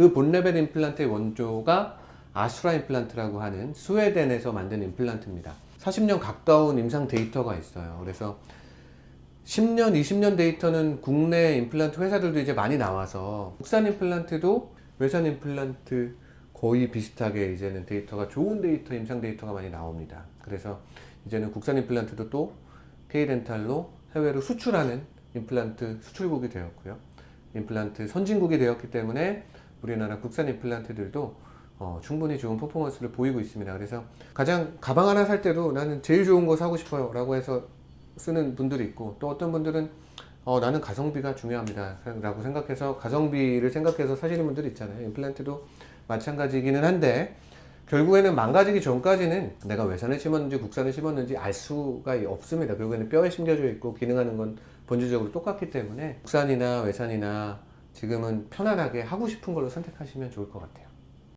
그 본레벨 임플란트의 원조가 아수라 임플란트라고 하는 스웨덴에서 만든 임플란트입니다. 40년 가까운 임상 데이터가 있어요. 그래서 10년, 20년 데이터는 국내 임플란트 회사들도 이제 많이 나와서 국산 임플란트도 외산 임플란트 거의 비슷하게 이제는 데이터가 좋은 데이터, 임상 데이터가 많이 나옵니다. 그래서 이제는 국산 임플란트도 또 K렌탈로 해외로 수출하는 임플란트 수출국이 되었고요. 임플란트 선진국이 되었기 때문에 우리나라 국산 임플란트들도 어, 충분히 좋은 퍼포먼스를 보이고 있습니다. 그래서 가장 가방 하나 살 때도 나는 제일 좋은 거 사고 싶어요 라고 해서 쓰는 분들이 있고 또 어떤 분들은 어, 나는 가성비가 중요합니다 라고 생각해서 가성비를 생각해서 사시는 분들이 있잖아요. 임플란트도 마찬가지기는 한데 결국에는 망가지기 전까지는 내가 외산을 심었는지 국산을 심었는지 알 수가 없습니다. 결국에는 뼈에 심겨져 있고 기능하는 건 본질적으로 똑같기 때문에 국산이나 외산이나 지금은 편안하게 하고 싶은 걸로 선택하시면 좋을 것 같아요.